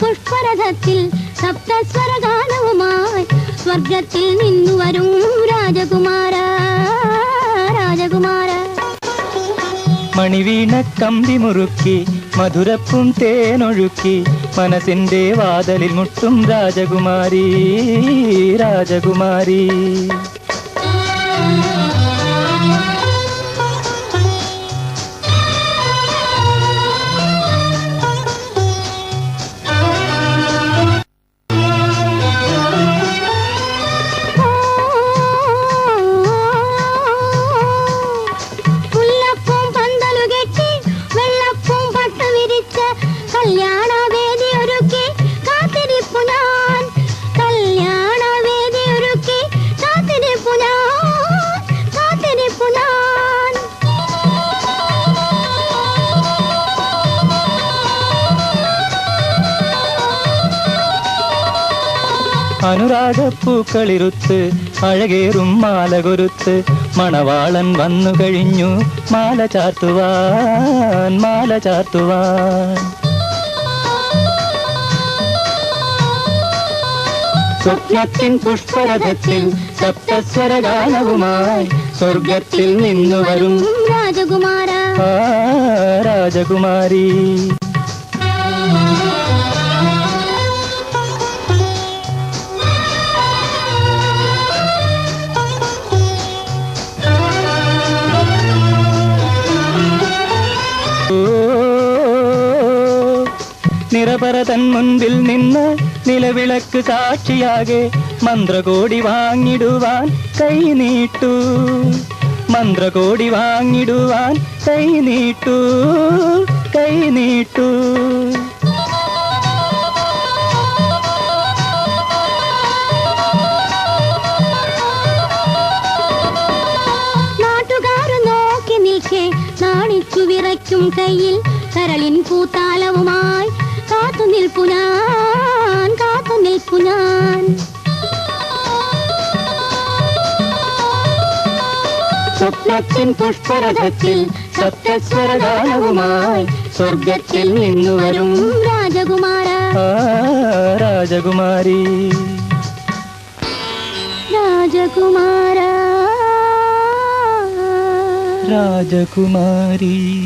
പുഷ്പരഥത്തിൽ സപ്തസ്വരഗാനവുമായി സ്വർഗത്തിൽ നിന്നു വരും രാജകുമാര രാജകുമാര. മണിവീണ കമ്പി മുറുക്കി മധുരപ്പും തേനൊഴുക്കി മനസ്സിന്റെ വാതലിൽ മുട്ടും രാജകുമാരി രാജകുമാരി. അനുരാഗപ്പൂക്കളിരുത്ത് അഴകേറും മാല കൊരുത്ത് മണവാളൻ വന്നു കഴിഞ്ഞു മാല ചാർത്തുവാൻ മാല ചാർത്തുവാൻ. സ്വപ്നത്തിൻ പുഷ്പരഥത്തിൽ സപ്തസ്വരഗാനവുമായി സ്വർഗത്തിൽ നിന്നു വരും. രാജകുമാര. രാജകുമാരി. നിറപറ തൻ മുൻപിൽ നിന്ന് നിലവിളക്ക് സാക്ഷിയാകെ മന്ത്രകോടി വാങ്ങിടുവാൻ കൈ നീട്ടു. മന്ത്രകോടി വാങ്ങിടുവാൻ കൈ നീട്ടു. കൈ നീട്ടു ും. നാണിച്ചു കയ്യിൽ കരളിൻ പൂത്താലവുമായി സ്വപ്നത്തിൻ പുഷ്പരഥത്തിൽ സപ്തസ്വരഗാനവുമായി സ്വർഗത്തിൽ നിന്നു വരും. രാജകുമാര. രാജകുമാരി. രാജകുമാര. രാജകുമാരി.